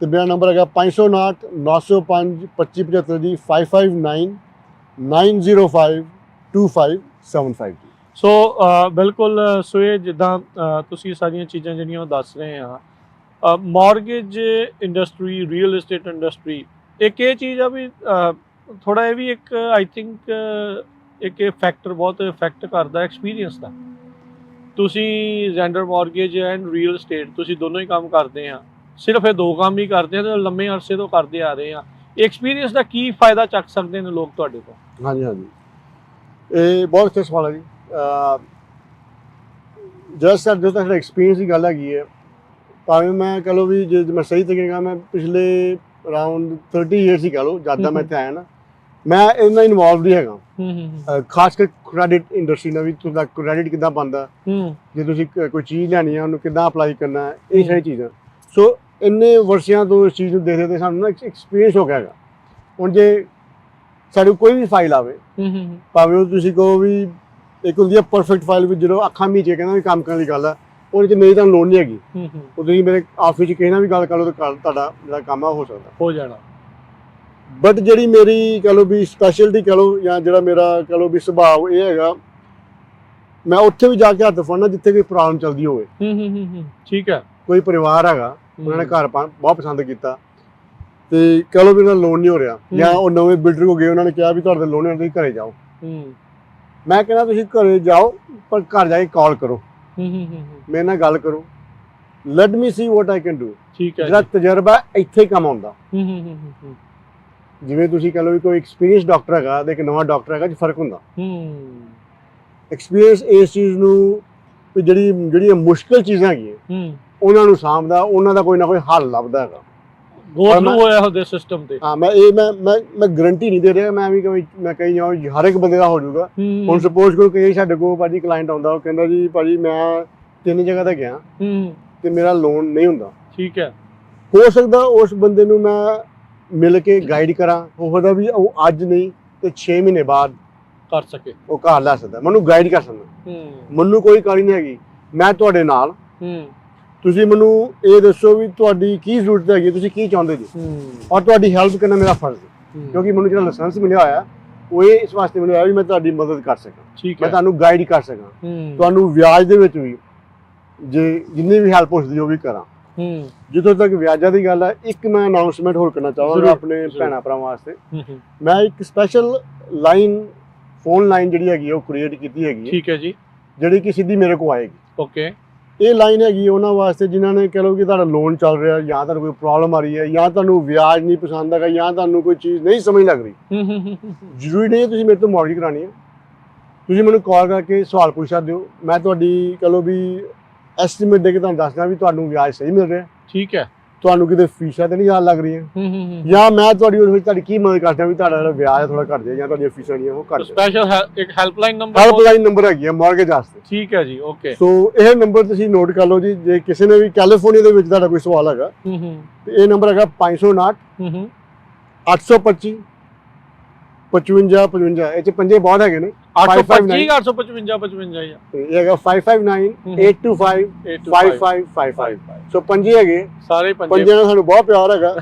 ਤੇ ਮੇਰਾ ਨੰਬਰ ਹੈਗਾ 559 905 2575 ਜੀ 559 905 2575 ਜੀ ਸੋ ਅ, ਬਿਲਕੁਲ ਅ, ਸੋ ਇਹ ਜਿੱਦਾਂ ਤੁਸੀਂ ਸਾਰੀਆਂ ਚੀਜ਼ਾਂ ਜਿਹੜੀਆਂ ਉਹ ਦੱਸ ਰਹੇ ਆ। Mortgage industry real estate industry ਇੱਕ ਇਹ ਚੀਜ਼ ਆ ਵੀ ਥੋੜਾ ਇਹ ਵੀ ਇੱਕ ਆਈ ਥਿੰਕ ਇੱਕ ਇਹ ਫੈਕਟਰ ਬਹੁਤ ਇਫੈਕਟ ਕਰਦਾ ਐਕਸਪੀਰੀਅੰਸ ਦਾ। ਤੁਸੀਂ Zander mortgage and real estate ਤੁਸੀਂ ਦੋਨੋਂ ਹੀ ਕੰਮ ਕਰਦੇ ਆ। ਸਿਰਫ ਇਹ ਦੋ ਕੰਮ ਹੀ ਕਰਦੇ ਆ ਤੇ ਲੰਮੇ ਅਰਸੇ ਤੋਂ ਕਰਦੇ ਆ ਰਹੇ ਆ। ਐਕਸਪੀਰੀਅੰਸ ਦਾ ਕੀ ਫਾਇਦਾ ਚੱਕ ਸਕਦੇ ਨੇ ਲੋਕ ਤੁਹਾਡੇ ਤੋਂ ਹਾਂਜੀ ਹਾਂਜੀ। ਇਹ ਬਹੁਤ ਅੱਛਾ ਸਵਾਲ ਹੈ ਜੀ। ਜਸ ਸਰ ਜੋ ਤੁਹਾਡਾ ਐਕਸਪੀਰੀਅੰਸ ਦੀ ਗੱਲ ਹੈਗੀ ਹੈ ਭਾਵੇਂ ਮੈਂ ਕਹ ਲਓ ਵੀ ਜੇ ਮੈਂ ਸਹੀ ਤਰੀਕੇ ਨਾਲ ਮੈਂ ਪਿਛਲੇ ਅਰਾਊਂਡ 30 ਇਅਰਸ ਹੀ ਕਹ ਲਓ ਜਦ ਦਾ ਮੈਂ ਇੱਥੇ ਆਇਆ ਨਾ ਮੈਂ ਇਹਨਾਂ ਇਨਵੋਲਵਡ ਹੀ ਹੈਗਾ। ਹੂੰ ਹੂੰ ਅਹ ਖਾਸ ਕਰ ਕ੍ਰੈਡਿਟ ਇੰਡਸਟਰੀ ਨਾਲ ਵੀ ਤੁਹਾਡਾ ਕ੍ਰੈਡਿਟ ਕਿੱਦਾਂ ਬਣਦਾ ਹੂੰ। ਜੇ ਤੁਸੀਂ ਕ- ਕੋਈ ਚੀਜ਼ ਲੈਣੀ ਹੈ ਉਹਨੂੰ ਕਿੱਦਾਂ ਅਪਲਾਈ ਕਰਨਾ ਹੈ। ਇਹ ਸਾਰੀ ਚੀਜ਼ਾਂ। ਸੋ ਇੰਨੇ ਵਰਸਿਆਂ ਤੋਂ ਇਸ ਚੀਜ਼ ਨੂੰ ਦੇਖਦੇ ਤੇ ਸਾਨੂੰ ਨਾ ਐਕਸਪੀਰੀਅੰਸ ਹੋ ਗਿਆ ਹੈਗਾ। ਹੁਣ ਜੇ ਸਾਡੇ ਕੋਲ ਕੋਈ ਵੀ ਫਾਈਲ ਆਵੇ ਹੂੰ ਹੂੰ ਭਾਵੇਂ ਉਹ ਤੁਸੀਂ ਕਹੋ ਵੀ ਇੱਕ ਹੁੰਦੀ ਹੈ ਪਰਫੈਕਟ ਫਾਈਲ ਵੀ ਜਦੋਂ ਅੱਖਾਂ ਮੀਚੇ ਕਹਿੰਦਾ ਵੀ ਕੰਮ ਕਰਨ ਦੀ ਗੱਲ ਆ ਉਹਦੇ 'ਚ ਮੇਰੀ ਤਾਂ ਲੋੜ ਨਹੀਂ ਹੈਗੀ। ਹੂੰ ਹੂੰ। ਉਹ ਤੁਸੀਂ ਮੇਰੇ ਆਫਿਸ 'ਚ ਕਿਸੇ ਨਾਲ ਵੀ ਗੱਲ ਕਰ ਲਓ ਤਾਂ ਕਰ- ਤੁਹਾਡਾ ਜਿਹੜਾ ਕੰਮ ਆ ਉਹ ਹੋ ਸਕਦਾ। ਹੋ ਜਾਣਾ। ਬਟ ਜਿਹੜੀ ਮੇਰੀ ਕਹ ਲਓ ਵੀ ਸਪੈਸ਼ਲਟੀ ਕਹ ਲਓ ਜਾਂ ਜਿਹੜਾ ਮੇਰਾ ਕਹ ਲਓ ਵੀ ਸੁਭਾਅ ਇਹ ਹੈਗਾ ਮੈਂ ਉੱਥੇ ਵੀ ਜਾ ਕੇ ਹੱਥ ਫੜਨਾ ਜਿੱਥੇ ਕੋਈ ਪ੍ਰੋਬਲਮ ਚੱਲਦੀ ਹੋਵੇ। ਹੂੰ ਹੂੰ ਹੂੰ ਹੂੰ ਠੀਕ ਹੈ। ਕੋਈ ਪਰਿਵਾਰ ਹੈਗਾ ਉਹਨਾਂ ਨੇ ਘਰ ਪਾ- ਬਹੁਤ ਪਸੰਦ ਕੀਤਾ। ਤੇ ਕਹ ਲਓ ਵੀ ਉਹਨਾਂ ਲੋਨ ਨਹੀਂ ਹੋ ਰਿਹਾ। ਜਾਂ ਉਹ ਨਵੇਂ ਬਿਲਡਰ ਕੋ ਗਏ ਉਹਨਾਂ ਨੇ ਕਿਹਾ ਵੀ ਤੁਹਾਡੇ ਲੋਨ ਨਹੀਂ ਤੁਸੀਂ ਘਰੇ ਜਾਓ। ਹੂੰ। ਮੈਂ ਕਹਿੰਦਾ ਤੁਸੀਂ ਘਰੇ ਜਾਓ ਪਰ ਘਰ ਜਾ ਕੇ ਕਾਲ ਕਰੋ। ਹੂੰ ਹੂੰ ਹੂੰ ਮੇਰੇ ਨਾਲ ਗੱਲ ਕਰੋ। Let me see what I can do ਠੀਕ ਹੈ ਜਿਹੜਾ ਤਜਰਬਾ ਇੱਥੇ ਹੀ ਕੰਮ ਆਉਂਦਾ। ਹੂੰ ਹੂੰ ਹੂੰ ਹੂੰ, ਹੂੰ। ਜਿਵੇਂ ਤੁਸੀਂ ਕਹ ਲਓ ਵੀ ਕੋਈ ਐਕਸਪੀਰੀਅੰਸ ਡਾਕਟਰ ਹੈਗਾ ਤੇ ਇੱਕ ਨਵਾਂ ਡਾਕਟਰ ਹੈਗਾ ਜੀ ਫ਼ਰਕ ਹੁੰਦਾ। ਹੂੰ। ਐਕਸਪੀਰੀਅੰਸ ਇਸ ਚੀਜ਼ ਨੂੰ ਵੀ ਜਿਹੜੀ ਜਿਹੜੀਆਂ ਮੁਸ਼ਕਲ ਚੀਜ਼ਾਂ ਹੈਗੀਆਂ ਹੂੰ। ਉਹਨਾਂ ਨੂੰ ਸਾਂਭਦਾ ਉਹਨਾਂ ਦਾ ਕੋਈ ਨਾ ਕੋਈ ਹੱਲ ਲੱਭਦਾ ਹੈਗਾ। ਗੋ ਥਰੂ ਹੋਇਆ ਉਹਦੇ ਸਿਸਟਮ ਤੇ। ਹਾਂ ਮੈਂ ਇਹ ਮੈਂ ਮੈਂ ਮੈਂ ਗਾਰੰਟੀ ਨਹੀਂ ਦੇ ਰਿਹਾ ਮੈਂ ਵੀ ਕੋਈ ਮੈਂ ਕਹੀ ਵੀ ਹਰ ਇੱਕ ਬੰਦੇ ਦਾ ਹੋ ਜਾਊਗਾ। ਹੁਣ ਸਪੋਜ਼ ਕੋਈ ਕਹੇ ਸਾਡੇ ਕੋਲ ਭਾਜੀ ਕਲਾਇੰਟ ਆਉਂਦਾ ਉਹ ਕਹਿੰਦਾ ਜੀ ਭਾਜੀ ਮੈਂ ਤਿੰਨ ਜਗ੍ਹਾ ਤੇ ਗਿਆ ਹੂੰ। ਤੇ ਮੇਰਾ ਲੋਨ ਨਹੀਂ ਹੁੰਦਾ। ਠੀਕ ਹੈ। ਹੋ ਸਕਦਾ ਉਸ ਬੰਦੇ ਨੂੰ ਮੈਂ ਮਿਲ ਕੇ ਗਾਈਡ ਕਰਾਂ ਹੋ ਸਕਦਾ ਵੀ ਉਹ ਅੱਜ ਨਹੀਂ ਤੇ 6 ਮਹੀਨੇ ਬਾਅਦ ਕਰ ਸਕੇ। ਉਹ ਘਰ ਲੈ ਸਕਦਾ। ਮੈਨੂੰ ਗਾਈਡ ਕਰ ਸਕਦਾ। ਹੂੰ। ਮੈਨੂੰ ਕੋਈ ਕਾਲੀ ਨਹੀਂ ਹੈਗੀ। ਮੈਂ ਤੁਹਾਡੇ ਨਾਲ। ਹੂੰ। ਤੁਸੀਂ ਮੈਨੂੰ ਇਹ ਦੱਸੋ ਵੀ ਤੁਹਾਡੀ ਕੀ ਜ਼ਰੂਰਤ ਹੈਗੀ ਤੁਸੀਂ ਕੀ ਚਾਹੁੰਦੇ ਜੀ? ਔਰ ਤੁਹਾਡੀ ਹੈਲਪ ਕਰਨਾ ਮੇਰਾ ਫਰਜ਼ ਹੈ। ਕਿਉਂਕਿ ਮੈਨੂੰ ਜਿਹੜਾ ਲਾਇਸੈਂਸ ਮਿਲਿਆ ਹੋਇਆ ਉਹ ਇਹ ਇਸ ਵਾਸਤੇ ਮਿਲਿਆ ਵੀ ਮੈਂ ਤੁਹਾਡੀ ਮਦਦ ਕਰ ਸਕਾਂ। ਠੀਕ ਮੈਂ ਤੁਹਾਨੂੰ ਗਾਈਡ ਕਰ ਸਕਾਂ। ਤੁਹਾਨੂੰ ਵਿਆਜ ਦੇ ਵਿੱਚ ਵੀ ਜੇ ਜਿੰਨੀ ਵੀ ਹੈਲਪ ਹੋ ਸਕਦੀ ਉਹ ਵੀ ਕਰਾਂ। ਹੂੰ। ਜਿੱਥੋਂ ਤੱਕ ਵਿਆਜਾਂ ਦੀ ਗੱਲ ਹੈ ਇੱਕ ਮੈਂ ਅਨਾਉਂਸਮੈਂਟ ਹੋਰ ਕਰਨਾ ਚਾਹਾਂਗਾ ਆਪਣੇ। ਭੈਣਾਂ ਭਰਾਵਾਂ ਵਾਸਤੇ। ਹੂੰ, ਹੂੰ। ਮੈਂ ਇੱਕ ਸਪੈਸ਼ਲ ਲਾਈਨ ਫੋਨ ਲਾਈਨ ਜਿਹੜੀ ਹੈਗੀ ਉਹ ਕ੍ਰੀਏਟ ਕੀਤੀ ਹੈਗੀ ਠੀਕ ਹੈ ਜੀ। ਜਿਹੜੀ ਕਿ ਸਿੱਧੀ ਮੇਰੇ ਕੋਲ ਆਏਗੀ। ਓਕੇ। ਇਹ ਲਾਈਨ ਹੈਗੀ ਉਹਨਾਂ ਵਾਸਤੇ ਜਿਨ੍ਹਾਂ ਨੇ ਕਹ ਲਓ ਕਿ ਤੁਹਾਡਾ ਲੋਨ ਚੱਲ ਰਿਹਾ ਜਾਂ ਤੁਹਾਨੂੰ ਕੋਈ ਪ੍ਰੋਬਲਮ ਆ ਰਹੀ ਹੈ ਜਾਂ ਤੁਹਾਨੂੰ ਵਿਆਜ ਨਹੀਂ ਪਸੰਦ ਹੈਗਾ ਜਾਂ ਤੁਹਾਨੂੰ ਕੋਈ ਚੀਜ਼ ਨਹੀਂ ਸਮਝ ਲੱਗ ਰਹੀ। ਜ਼ਰੂਰੀ ਨਹੀਂ ਤੁਸੀਂ ਮੇਰੇ ਤੋਂ ਮੌਰਗੇਜ ਕਰਾਣੀ ਹੈ। ਤੁਸੀਂ ਮੈਨੂੰ ਕਾਲ ਕਰਕੇ ਸਵਾਲ ਪੁੱਛ ਸਕਦੇ ਹੋ। ਮੈਂ ਤੁਹਾਡੀ ਕਹ ਲਓ ਵੀ ਐਸਟੀਮੇਟ ਦੇ ਕੇ ਤੁਹਾਨੂੰ ਦੱਸਦਾ ਵੀ ਤੁਹਾਨੂੰ ਵਿਆਜ ਸਹੀ ਮਿਲ ਰਿਹਾ। ਠੀਕ ਹੈ। ਤੁਹਾਨੂੰ ਕਿਤੇ ਫੀਸਾਂ ਤੇ ਨਹੀਂ ਜ਼ਿਆਦਾ ਲੱਗ ਰਹੀਆਂ। ਹੂੰ ਹੂੰ ਹੂੰ। ਜਾਂ ਮੈਂ ਤੁਹਾਡੀ ਉਹਦੇ ਵਿੱਚ ਤੁਹਾਡੀ ਕੀ ਮਦਦ ਕਰਦਾ ਵੀ ਤੁਹਾਡਾ ਜਿਹੜਾ ਵਿਆਜ ਥੋੜਾ ਘਟ ਜਾਏ ਜਾਂ ਤੁਹਾਡੀਆਂ ਫੀਸਾਂ ਜਿਹੜੀਆਂ ਉਹ ਘਟ ਜਾਏ। ਸਪੈਸ਼ਲ ਇੱਕ ਹੈਲਪਲਾਈਨ ਨੰਬਰ ਹੈਲਪਲਾਈਨ ਨੰਬਰ ਹੈਗੀ ਹੈ ਮਾਰਗੇਜ ਵਾਸਤੇ। ਠੀਕ ਹੈ ਜੀ ਓਕੇ ਸੋ ਇਹ ਨੰਬਰ ਤੁਸੀਂ ਨੋਟ ਕਰ ਲਓ ਜੀ ਜੇ ਕਿਸੇ ਨੇ ਵੀ ਕੈਲੀਫੋਰਨੀਆ ਦੇ ਵਿੱਚ ਤੁਹਾਡਾ ਕੋਈ ਸਵਾਲ ਹੈਗਾ ਹੂੰ ਹੂੰ। ਤੇ ਇਹ ਨੰਬਰ ਹੈਗਾ 559 ਹੂੰ ਹੂੰ। 825 55 55 ਇਹ ਚ ਪੰਜੇ ਬਹੁਤ ਹੈਗੇ ਨੇ। 825 855 55 ਜਾਂ ਤੇ ਇਹ ਹੈਗਾ 559 825 5555 ਸੋ ਪੰਜੇ ਹੈਗੇ। ਸਾਰੇ ਪੰਜੇ। ਪੰਜੇ ਨਾਲ ਸਾਨੂੰ ਬਹੁਤ ਪਿਆਰ ਹੈਗਾ।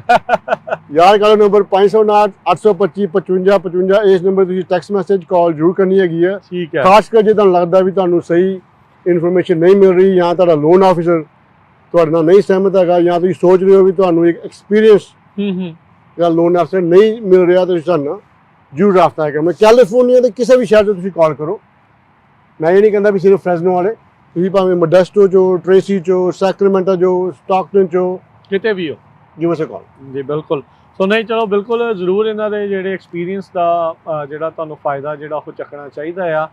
[laughs] ਯਾਦ ਕਰੋ ਨੰਬਰ 559 825 55 55 ਇਸ ਨੰਬਰ ਤੁਸੀਂ ਟੈਕਸਟ ਮੈਸੇਜ ਕਾਲ ਜ਼ਰੂਰ ਕਰਨੀ ਹੈਗੀ ਹੈ ਠੀਕ ਹੈ। ਖਾਸ ਕਰ ਜੇ ਤੁਹਾਨੂੰ ਲੱਗਦਾ ਵੀ ਤੁਹਾਨੂੰ ਸਹੀ ਇਨਫੋਰਮੇਸ਼ਨ ਨਹੀਂ ਮਿਲ ਰਹੀ ਜਾਂ ਤੁਹਾਡਾ ਲੋਨ ਆਫੀਸਰ ਤੁਹਾਡੇ ਨਾਲ ਨਹੀਂ ਸਹਿਮਤ ਹੈਗਾ ਜਾਂ ਤੁਸੀਂ ਸੋਚ ਰਹੇ ਹੋ ਵੀ ਤੁਹਾਨੂੰ ਇੱਕ ਐਕਸਪੀਰੀਅੰਸ ਹੂੰ ਹੂੰ। ਜਾਂ ਲੋਨ ਆਫੀਸਰ ਨਹੀਂ ਮਿਲ ਰਿਹਾ ਤੁਸੀਂ ਸਾਨੂੰ ਜ਼ਰੂਰ ਰਾਬਤਾ ਕਰਨਾ ਕੈਲੀਫੋਰਨੀਆ ਦੇ ਕਿਸੇ ਵੀ ਸ਼ਹਿਰ ਤੋਂ ਤੁਸੀਂ ਕਾਲ ਕਰੋ। ਮੈਂ ਇਹ ਨਹੀਂ ਕਹਿੰਦਾ ਵੀ ਸਿਰਫ ਫ੍ਰੈਸਨੋ ਵਾਲੇ। ਤੁਸੀਂ ਭਾਵੇਂ ਮੋਡੈਸਟੋ ਚੋ ਟ੍ਰੇਸੀ ਚੋ ਸੈਕਰਮੈਂਟੋ ਚੋ ਸਟਾਕਟਨ ਚੋ ਕਿਤੇ ਵੀ ਹੋ। ਗਿਵ ਅਸ ਅ ਕਾਲ ਜੀ ਬਿਲਕੁਲ। ਸੋ ਨਹੀਂ ਚਲੋ ਬਿਲਕੁਲ ਜ਼ਰੂਰ ਇਹਨਾਂ ਦੇ ਜਿਹੜੇ ਐਕਸਪੀਰੀਅੰਸ ਦਾ ਜਿਹੜਾ ਤੁਹਾਨੂੰ ਫਾਇਦਾ ਜਿਹੜਾ ਉਹ ਚੱਕਣਾ ਚਾਹੀਦਾ ਆ।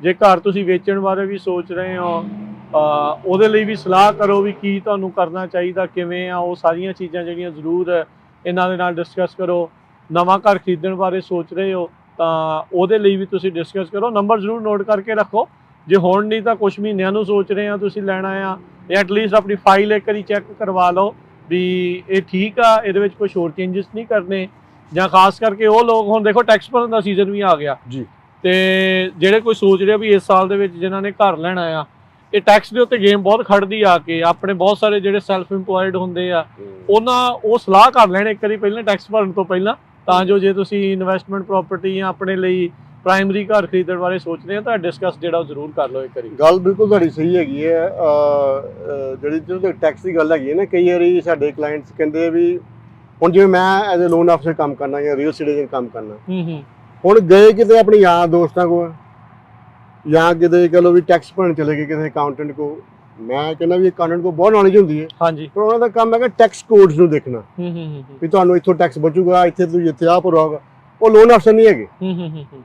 ਜੇ ਘਰ ਤੁਸੀਂ ਵੇਚਣ ਬਾਰੇ ਵੀ ਸੋਚ ਰਹੇ ਹੋ ਉਹਦੇ ਲਈ ਵੀ ਸਲਾਹ ਕਰੋ ਵੀ ਕੀ ਤੁਹਾਨੂੰ ਕਰਨਾ ਚਾਹੀਦਾ ਕਿਵੇਂ ਆ ਉਹ ਸਾਰੀਆਂ ਚੀਜ਼ਾਂ ਜਿਹੜੀਆਂ ਜ਼ਰੂਰ ਇਹਨਾਂ ਦੇ ਨਾਲ ਡਿਸਕਸ ਕਰੋ। ਨਵਾਂ ਘਰ ਖਰੀਦਣ ਬਾਰੇ ਸੋਚ ਰਹੇ ਹੋ ਤਾਂ ਉਹਦੇ ਲਈ ਵੀ ਤੁਸੀਂ ਡਿਸਕਸ ਕਰੋ। ਨੰਬਰ ਜ਼ਰੂਰ ਨੋਟ ਕਰਕੇ ਰੱਖੋ। ਜੇ ਹੁਣ ਨਹੀਂ ਤਾਂ ਕੁਝ ਮਹੀਨਿਆਂ ਨੂੰ ਸੋਚ ਰਹੇ ਆ ਤੁਸੀਂ ਲੈਣਾ ਆ ਜਾਂ ਐਟਲੀਸਟ ਆਪਣੀ ਫਾਈਲ ਇੱਕ ਵਾਰੀ ਚੈੱਕ ਕਰਵਾ ਲਓ ਵੀ ਇਹ ਠੀਕ ਆ ਇਹਦੇ ਵਿੱਚ ਕੁਝ ਹੋਰ ਚੇਂਜਸ ਨਹੀਂ ਕਰਨੇ। ਜਾਂ ਖਾਸ ਕਰਕੇ ਉਹ ਲੋਕ ਹੁਣ ਦੇਖੋ ਟੈਕਸ ਭਰਨ ਦਾ ਸੀਜ਼ਨ ਵੀ ਆ ਗਿਆ। ਜੀ। ਤੇ ਜਿਹੜੇ ਕੋਈ ਸੋਚ ਰਿਹਾ ਵੀ ਇਸ ਸਾਲ ਦੇ ਵਿੱਚ ਜਿਨ੍ਹਾਂ ਨੇ ਘਰ ਲੈਣਾ ਆ ਇਹ ਟੈਕਸ ਦੇ ਉੱਤੇ ਗੇਮ ਬਹੁਤ ਖੜਦੀ ਆ ਕੇ ਆਪਣੇ ਬਹੁਤ ਸਾਰੇ ਜਿਹੜੇ ਸੈਲਫ ਇੰਪਲੋਇਡ ਹੁੰਦੇ ਆ ਉਹਨਾਂ ਉਹ ਸਲਾਹ ਕਰ ਲੈਣ ਇੱਕ ਵਾਰੀ ਪਹਿਲਾਂ ਟੈਕਸ ਭਰਨ ਤੋਂ ਪਹਿਲਾਂ। ਤਾਂ ਜੋ ਜੇ ਤੁਸੀਂ ਇਨਵੈਸਟਮੈਂਟ ਪ੍ਰਾਪਰਟੀ ਜਾਂ ਆਪਣੇ ਲਈ ਪ੍ਰਾਇਮਰੀ ਘਰ ਖਰੀਦਣ ਬਾਰੇ ਸੋਚਦੇ ਆ ਤਾਂ ਡਿਸਕਸ ਜਿਹੜਾ ਜ਼ਰੂਰ ਕਰ ਲਓ ਇੱਕ ਵਾਰੀ। ਗੱਲ ਬਿਲਕੁਲ ਤੁਹਾਡੀ ਸਹੀ ਹੈਗੀ ਹੈ। ਜਿਹੜੀ ਜਦੋਂ ਟੈਕਸ ਦੀ ਗੱਲ ਹੈਗੀ ਹੈ ਨਾ ਕਈ ਵਾਰੀ ਸਾਡੇ ਕਲਾਇੰਟਸ ਕਹਿੰਦੇ ਵੀ ਹੁਣ ਜਿਵੇਂ ਮੈਂ ਐਜ਼ ਅ ਲੋਨ ਆਫਸਰ ਕੰਮ ਕਰਨਾ ਜਾਂ ਰੀਅਲ ਸਿਟੀਜ਼ਨ ਕੰਮ ਕਰਨਾ। ਹੂੰ ਹੂੰ। ਹੁਣ ਗਏ ਕਿਤੇ ਆਪਣੇ ਯਾਰ ਦੋਸਤਾਂ ਕੋਲ ਜਾਂ ਕਿਤੇ ਕਹ ਲਓ ਵੀ ਟੈਕਸ ਭਰਨ ਚਲੇ ਗਏ ਕਿਸੇ ਅਕਾਊਂਟੈਂਟ ਕੋ ਮੈਂ ਕਹਿੰਦਾ ਵੀ ਅਕਾਊਂਟੈਂਟ ਕੋ ਬਹੁਤ ਨੌਲੇਜ ਹੁੰਦੀ ਹੈ। ਹਾਂਜੀ। ਪਰ ਉਹਨਾਂ ਦਾ ਕੰਮ ਹੈਗਾ ਟੈਕਸ ਕੋਡਸ ਨੂੰ ਦੇਖਣਾ। ਹੂੰ ਹੂੰ ਹੂੰ ਵੀ ਤੁਹਾਨੂੰ ਇੱਥੋਂ ਟੈਕਸ ਬਚੂਗਾ ਇੱਥੇ ਤੁਸੀਂ ਇੱਥੇ ਆ ਭਰੋਗਾ ਉਹ ਲੋਨ ਅਫਸਰ ਨਹੀਂ ਹੈਗੇ। ਹੂੰ ਹੂੰ ਹੂੰ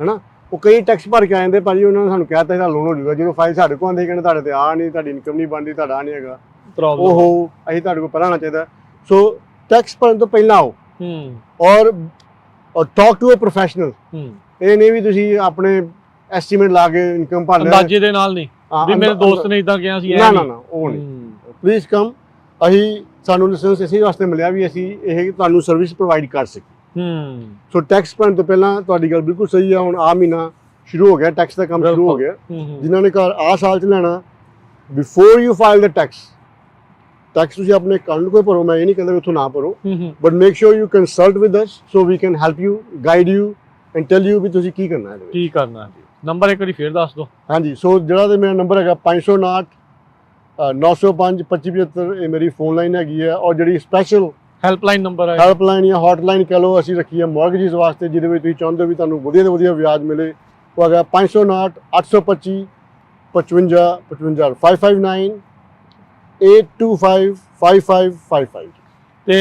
ਹਨਾ? ਉਹ ਕਈ ਟੈਕਸ ਭਰ ਕੇ ਆ ਜਾਂਦੇ ਭਾਜੀ ਉਹਨਾਂ ਨੇ ਸਾਨੂੰ ਕਹਿਤਾ ਇਹਦਾ ਲੋਨ ਹੋ ਜਾਊਗਾ। ਜਦੋਂ ਫਾਈਲ ਸਾਡੇ ਕੋਲ ਆਉਂਦੇ ਕਹਿੰਦੇ ਤੁਹਾਡੇ ਤੇ ਆ ਨਹੀਂ ਤੁਹਾਡੀ ਇਨਕਮ ਨਹੀਂ ਬਣਦੀ ਤੁਹਾਡਾ ਨਹੀਂ ਹੈਗਾ। ਪ੍ਰੋਬਲਮ ਓਹੋ ਅਸੀਂ ਤੁਹਾਡੇ ਕੋਲ ਪਹਿਲਾਂ ਚਾਹੀਦਾ। ਸੋ ਟੈਕਸ ਭਰਨ ਤੋਂ ਪਹਿਲਾਂ ਆਓ। ਹੂੰ। ਔਰ ਔਰ ਟਾਕ ਟੂ ਅ ਪ੍ਰੋਫੈਸ਼ਨਲ ਹੂੰ। ਇਹ ਨਹੀਂ ਵੀ ਤੁਸੀਂ ਆਪਣੇ ਐਸਟੀਮੇਟ ਲਾ ਕੇ ਇਨਕਮ ਭਰ ਲਿਆ। ਅੰਦਾਜ਼ੇ ਦੇ ਨਾਲ ਨਹੀਂ। ਵੀ ਮੇਰੇ ਦੋਸਤ ਨੇ ਇਦਾਂ ਕਿਹਾ ਸੀ ਨਾ। ਨਾ ਨਾ ਉਹ ਨਹੀਂ। ਪਲੀਜ਼ ਕਮ ਅਸੀਂ ਸਾਨੂੰ ਲਾਇਸੈਂਸ ਇਸੇ ਵਾਸਤੇ ਮਿਲਿਆ ਵੀ ਅਸੀਂ ਇਹ ਤੁਹਾਨੂੰ ਸਰਵਿਸ ਪ੍ਰੋਵਾਈਡ ਕਰ ਸਕੀਏ। ਹੂੰ। ਸੋ ਟੈਕਸ ਭਰਨ ਤੋਂ ਪਹਿਲਾਂ ਤੁਹਾਡੀ ਗੱਲ ਬਿਲਕੁਲ ਸਹੀ ਹੈ ਹੁਣ ਆ ਮਹੀਨਾ ਸ਼ੁਰੂ ਹੋ ਗਿਆ ਟੈਕਸ ਦਾ ਕੰਮ ਸ਼ੁਰੂ ਹੋ ਗਿਆ। ਜਿਨ੍ਹਾਂ ਨੇ ਘਰ ਆ ਸਾਲ ਚ ਲੈਣਾ before you file the tax tax ਤੁਸੀਂ ਆਪਣੇ ਅਕਾਊਂਟ ਕੋਈ ਭਰੋ ਮੈਂ ਇਹ ਨਹੀਂ ਕਹਿੰਦਾ ਉੱਥੋਂ ਨਾ ਭਰੋ। But make sure you consult with us so we can help you guide you you ਵੀ ਤੁਸੀਂ ਕੀ ਕਰਨਾ ਹੈ ਇਹਦੇ ਵਿੱਚ। ਕੀ ਕਰਨਾ ਜੀ ਨੰਬਰ ਇੱਕ ਵਾਰੀ ਫੇਰ ਦੱਸ ਦਿਓ। ਹਾਂਜੀ ਸੋ ਜਿਹੜਾ ਤੇ ਮੇਰਾ ਨੰਬਰ ਹੈਗਾ 559 ਅ, 905 2575 ਇਹ ਮੇਰੀ ਫੋਨ ਲਾਈਨ ਹੈਗੀ ਹੈ। ਔਰ ਜਿਹੜੀ ਸਪੈਸ਼ਲ ਹੈਲਪਲਾਈਨ ਨੰਬਰ ਹੈ। ਹੈਲਪਲਾਈਨ ਜਾਂ ਹੌਟਲਾਈਨ ਕਹ ਲਓ ਅਸੀਂ ਰੱਖੀ ਹੈ ਮਾਰਗੇਜਸ ਵਾਸਤੇ ਜਿਹਦੇ ਵਿੱਚ ਤੁਸੀਂ ਚਾਹੁੰਦੇ ਹੋ ਵੀ ਤੁਹਾਨੂੰ ਵਧੀਆ ਤੋਂ ਵਧੀਆ ਵਿਆਜ ਮਿਲੇ। ਉਹ ਹੈਗਾ 559 825 55 55 559 82555555 ਤੇ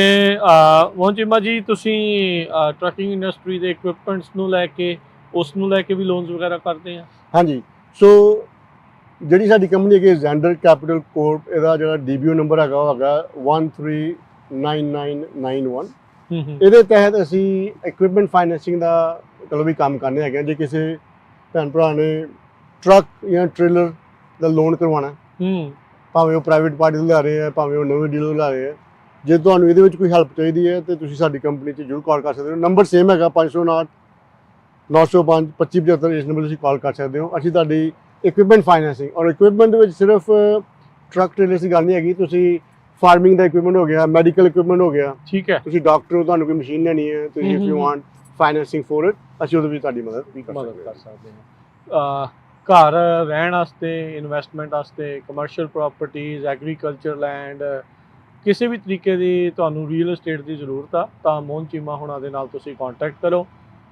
ਮੋਹਨ ਚੀਮਾ ਜੀ ਤੁਸੀਂ ਟਰੱਕਿੰਗ ਇੰਡਸਟਰੀ ਦੇ ਇਕਵਿਪਮੈਂਟਸ ਨੂੰ ਲੈ ਕੇ ਉਸ ਨੂੰ ਲੈ ਕੇ ਵੀ ਲੋਨਸ ਵਗੈਰਾ ਕਰਦੇ ਆ? ਹਾਂਜੀ। ਸੋ ਜਿਹੜੀ ਸਾਡੀ ਕੰਪਨੀ ਹੈਗੀ ਜ਼ੈਂਡਰ ਕੈਪੀਟਲ ਕੋਰਪ ਇਹਦਾ ਜਿਹੜਾ ਡੀਬੀਓ ਨੰਬਰ ਹੈਗਾ ਉਹ ਹੈਗਾ 139991 ਹੂੰ ਹੂੰ। ਇਹਦੇ ਤਹਿਤ ਅਸੀਂ ਇਕਵਿਪਮੈਂਟ ਫਾਈਨੈਂਸਿੰਗ ਦਾ ਚਲੋ ਵੀ ਕੰਮ ਕਰਨੇ ਹੈਗੇ। ਜੇ ਕਿਸੇ ਭੈਣ ਭਰਾ ਨੇ ਟਰੱਕ ਜਾਂ ਟ੍ਰੇਲਰ ਦਾ ਲੋਨ ਕਰਵਾਉਣਾ ਹੂੰ। ਭਾਵੇਂ ਉਹ ਪ੍ਰਾਈਵੇਟ ਪਾਰਟੀ ਤੋਂ ਲੈ ਰਹੇ ਆ ਭਾਵੇਂ ਉਹ ਨਵੇਂ ਡੀਲਰ ਲੈ ਰਹੇ ਆ। ਜੇ ਤੁਹਾਨੂੰ ਇਹਦੇ ਵਿੱਚ ਕੋਈ ਹੈਲਪ ਚਾਹੀਦੀ ਹੈ ਤੇ ਤੁਸੀਂ ਸਾਡੀ ਕੰਪਨੀ 'ਚ ਜ਼ਰੂਰ ਕਾਲ ਕਰ ਸਕਦੇ ਹੋ। ਨੰਬਰ ਸੇਮ ਹੈਗਾ 509 905 2575 ਇਸ ਨੰਬਰ 'ਤੇ ਤੁਸੀਂ ਕਾਲ ਕਰ ਸਕਦੇ ਹੋ। ਅਸੀਂ ਤੁਹਾਡੀ ਇਕਵਿਪਮੈਂਟ ਫਾਈਨੈਂਸਿੰਗ ਔਰ ਇਕਵਿਪਮੈਂਟ ਦੇ ਵਿੱਚ ਸਿਰਫ ਟਰੱਕ ਟ੍ਰੇਲਰ ਦੀ ਗੱਲ ਨਹੀਂ ਹੈਗੀ। ਤੁਸੀਂ ਫਾਰਮਿੰਗ ਦਾ ਇਕਵਿਪਮੈਂਟ ਹੋ ਗਿਆ ਮੈਡੀਕਲ ਇਕਵਿਪਮੈਂਟ ਹੋ ਗਿਆ। ਠੀਕ ਹੈ। ਤੁਸੀਂ ਡਾਕਟਰ ਹੋ ਤੁਹਾਨੂੰ ਕੋਈ ਮਸ਼ੀਨ ਲੈਣੀ ਹੈ। ਤੁਸੀਂ if you. Want financing for it ਅਸੀਂ ਉਹਦੇ ਵਿੱਚ ਤੁਹਾਡੀ ਮਦਦ ਵੀ ਕਰ ਸਕਦੇ ਹਾਂ। ਘਰ ਰਹਿਣ ਵਾਸਤੇ ਇਨਵੈਸਟਮੈਂਟ ਵਾਸਤੇ ਕਮਰਸ਼ੀਅਲ ਪ੍ਰਾਪਰਟੀਆਂ ਐਗਰੀਕਲਚਰ ਲੈਂਡ ਕਿਸੇ ਵੀ ਤਰੀਕੇ ਦੀ ਤੁਹਾਨੂੰ ਰੀਅਲ ਏਸਟੇਟ ਦੀ ਜ਼ਰੂਰਤ ਆ, ਤਾਂ ਮੋਹਨ ਚੀਮਾ ਹੁਣਾਂ ਦੇ ਨਾਲ ਤੁਸੀਂ ਕੰਟੈਕਟ ਕਰੋ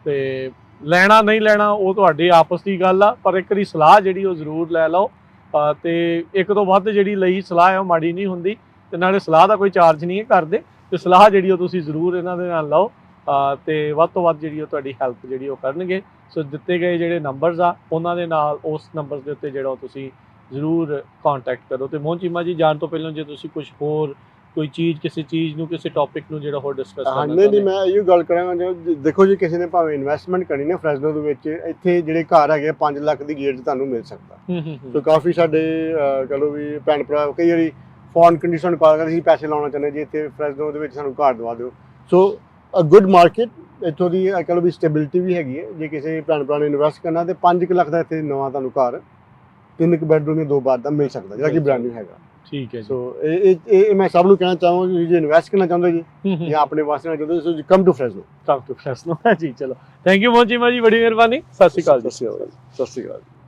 ਤੇ ਲੈਣਾ ਨਹੀਂ ਲੈਣਾ ਉਹ ਤੁਹਾਡੇ ਆਪਸ ਦੀ ਗੱਲ ਆ, ਪਰ ਇੱਕ ਦੀ ਸਲਾਹ ਜਿਹੜੀ ਉਹ ਜ਼ਰੂਰ ਲੈ ਲਓ ਅਹ ਤੇ ਇੱਕ ਤੋਂ ਵੱਧ ਜਿਹੜੀ ਲਈ ਸਲਾਹ ਹੈ ਉਹ ਮਾੜੀ ਨਹੀਂ ਹੁੰਦੀ, ਤੇ ਨਾਲੇ ਸਲਾਹ ਦਾ ਕੋਈ ਚਾਰਜ ਨਹੀਂ ਹੈ ਕਰਦੇ ਤੇ ਸਲਾਹ ਜਿਹੜੀ ਉਹ ਤੁਸੀਂ ਜ਼ਰੂਰ ਇਹਨਾਂ ਦੇ ਨਾਲ ਲਓ ਅਹ ਤੇ ਵੱਧ ਤੋਂ ਵੱਧ ਜਿਹੜੀ ਉਹ ਤੁਹਾਡੀ ਹੈਲਪ ਜਿਹੜੀ ਉਹ ਕਰਨਗੇ, ਸੋ ਦਿੱਤੇ ਗਏ ਜਿਹੜੇ ਨੰਬਰਸ ਆ, ਉਹਨਾਂ ਦੇ ਨਾਲ ਉਸ ਨੰਬਰਸ ਦੇ ਉੱਤੇ ਜਿਹੜਾ ਉਹ ਤੁਸੀਂ ਜ਼ਰੂਰ ਕੰਟੈਕਟ ਕਰੋ, ਤੇ ਮੋਹਨ ਚੀਮਾ ਜੀ, ਜਾਣ ਤੋਂ ਪਹਿਲਾਂ ਜੇ ਤੁਸੀਂ ਕੁਝ ਹੋਰ ਕੋਈ ਚੀਜ਼ ਕਿਸੇ ਚੀਜ਼ ਨੂੰ ਕਿਸੇ ਟੌਪਿਕ ਨੂੰ ਜਿਹੜਾ ਹੋਰ ਡਿਸਕਸ ਹਾਂ ਕਰਨਾ ਨਹੀਂ ਨਹੀਂ ਮੈਂ ਇਹੋ ਗੱਲ ਕਰਾਂਗਾ ਜੋ ਦੇਖੋ ਜੀ ਕਿਸੇ ਨੇ ਭਾਵੇਂ ਇਨਵੈਸਟਮੈਂਟ ਕਰਨੀ ਨਾ ਫ੍ਰੈਸਨੋ ਦੇ ਵਿੱਚ ਇੱਥੇ ਜਿਹੜੇ ਘਰ ਹੈਗੇ 5 ਲੱਖ ਦੀ ਗੇਟ ਤੁਹਾਨੂੰ ਮਿਲ ਸਕਦਾ। ਹੂੰ ਹੂੰ ਹੂੰ। ਸੋ ਕਾਫੀ ਸਾਡੇ ਚਲੋ ਵੀ ਭੈਣ ਭਰਾ ਕਈ ਵਾਰੀ ਫੋਰਨ ਕੰਡੀਸ਼ਨ ਕਾਲ ਕਰਦੇ ਸੀ ਪੈਸੇ ਲਾਉਣਾ ਚਾਹੁੰਦੇ ਜੀ ਇੱਥੇ ਫ੍ਰੈਸਨੋ ਦੇ ਵਿੱਚ ਸਾਨੂੰ ਘਰ ਦਵਾ ਦਿਓ। ਸੋ ਅ ਗੁੱਡ ਮਾਰਕੀਟ ਇੱਥੋਂ ਦੀ ਚਲੋ ਵੀ ਸਟੇਬਿਲਿਟੀ ਵੀ ਹੈਗੀ ਹੈ। ਜੇ ਕਿਸੇ ਭੈਣ ਭਰਾ ਨੇ ਇਨਵੈਸਟ ਕਰਨਾ ਤੇ 5 ਲੱਖ ਦਾ ਇੱਥੇ ਨਵਾਂ ਤੁਹਾਨੂੰ ਘਰ ਤਿੰਨ ਕੁ ਬੈਡਰੂਮ ਜਾਂ ਦੋ ਬਾਥ ਦਾ ਮਿਲ ਸਕਦਾ ਜਿਹੜਾ ਕਿ ਬ੍ਰਾਂਡ ਨਿਊ ਹੈਗਾ। ਠੀਕ ਹੈ ਜੀ। ਸੋ ਇਹ ਇਹ- ਮੈਂ ਸਭ ਨੂੰ ਕਹਿਣਾ ਚਾਹਾਂਗਾ ਕਿ ਜੇ ਇਨਵੈਸਟ ਕਰਨਾ ਚਾਹੁੰਦੇ ਜੀ ਜਾਂ ਆਪਣੇ ਵਾਸਤੇ ਕਰਨਾ ਚਾਹੁੰਦੇ ਸੋ ਕਮ ਟੂ ਫ੍ਰੈਸਨੋ ਕੰਮ ਟੂ ਫੈਸਲਾ ਜੀ ਚਲੋ। ਥੈਂਕ ਯੂ ਮੋਹਨ ਚੀਮਾ ਜੀ ਬੜੀ ਮਿਹਰਬਾਨੀ। ਸਤਿ ਸ਼੍ਰੀ ਅਕਾਲ ਜੀ। ਸਤਿ ਸ਼੍ਰੀ ਅਕਾਲ। ਸਤਿ ਸ਼੍ਰੀ ਅਕਾਲ।